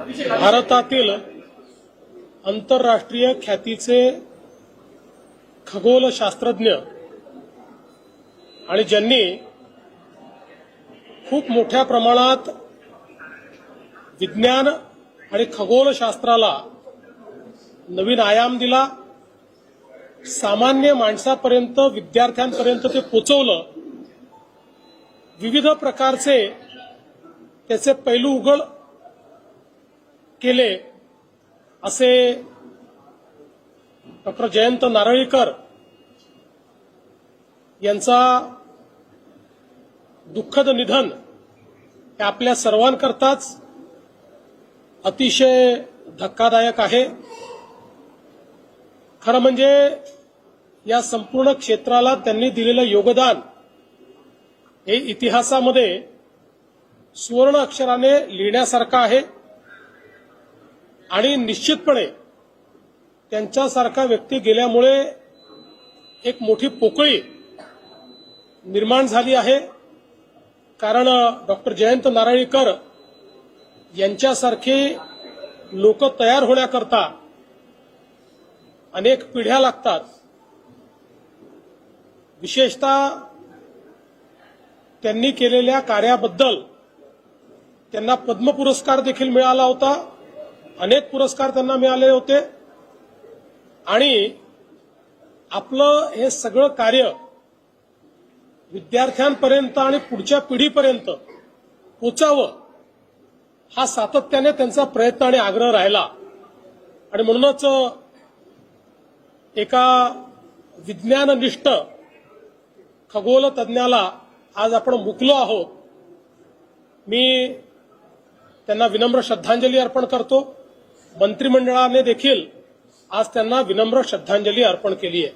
भारतातील आंतरराष्ट्रीय ख्यातीचे खगोलशास्त्रज्ञ आणि ज्यांनी खूप मोठ्या प्रमाणात विज्ञान आणि खगोलशास्त्राला नवीन आयाम दिला सामान्य माणसापर्यंत विद्यार्थ्यांपर्यंत ते पोचवलं विविध प्रकारचे त्याचे पैलू उघड केले असे डॉक्टर जयंत नारळीकर यांचा दुःखद निधन हे आपल्या सर्वांकरताच अतिशय धक्कादायक आहे. खरं म्हणजे या संपूर्ण क्षेत्राला त्यांनी दिलेलं योगदान हे इतिहासामध्ये सुवर्ण अक्षराने लिहिण्यासारखं आहे. आणि निश्चितपणे त्यांच्यासारखा व्यक्ती गेल्यामुळे एक मोठी पोकळी निर्माण झाली आहे. कारण डॉक्टर जयंत नारळीकर यांच्यासारखे लोक तयार होण्याकरता अनेक पिढ्या लागतात. विशेषतः त्यांनी केलेल्या कार्याबद्दल त्यांना पद्म पुरस्कार देखील मिळाला होता. अनेक पुरस्कार त्यांना मिळाले होते. आणि आपलं हे सगळं कार्य विद्यार्थ्यांपर्यंत आणि पुढच्या पिढीपर्यंत पोचावं हा सातत्याने त्यांचा प्रयत्न आणि आग्रह राहिला. आणि म्हणूनच एका विज्ञाननिष्ठ खगोल तज्ज्ञाला आज आपण मुकलो आहोत. मी त्यांना विनम्र श्रद्धांजली अर्पण करतो. मंत्रिमंडळाने देखील आज त्यांना विनम्र श्रद्धांजली अर्पण केली आहे.